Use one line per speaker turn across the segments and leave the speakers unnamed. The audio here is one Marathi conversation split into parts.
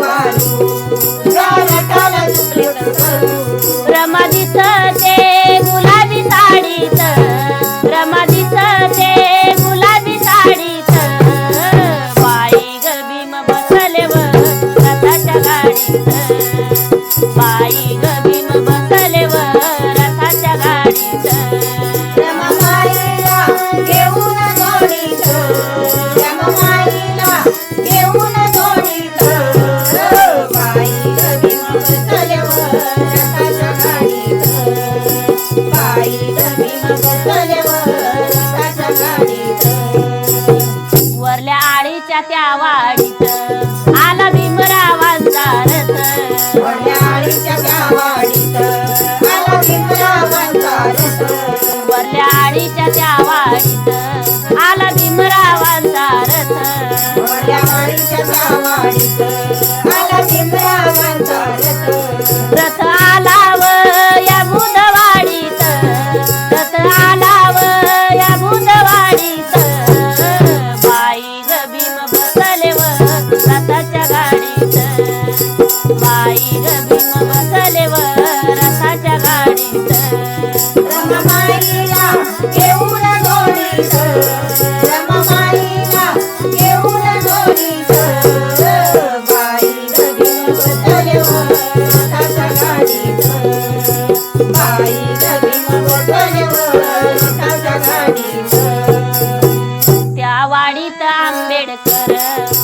my
माझ्या त्या
वाडीत. आला भीमरावांचा
रस वाडीत. आला भीमरावांचा
रस वल्याळीच्या त्या कर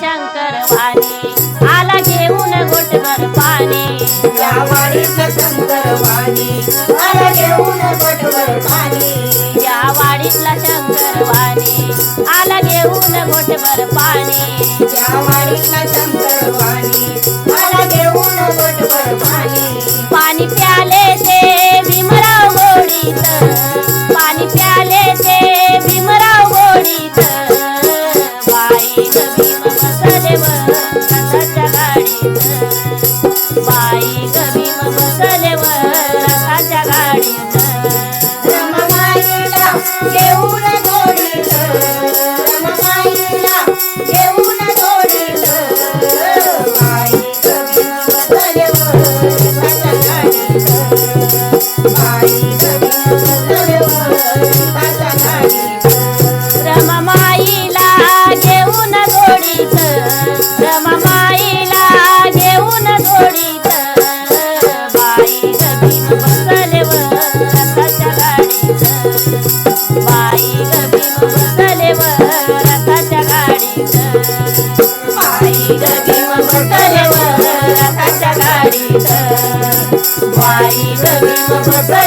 शंकर वाणी आला घेऊन गोटभर पाणी.
या शंकर वाणी आला घेऊन गोटभर पाणी.
या वाडीतला शंकर वाणी आला घेऊन गोटभर पाणी.
या वाडीतला
शंकर वाणी Yeah. Bye.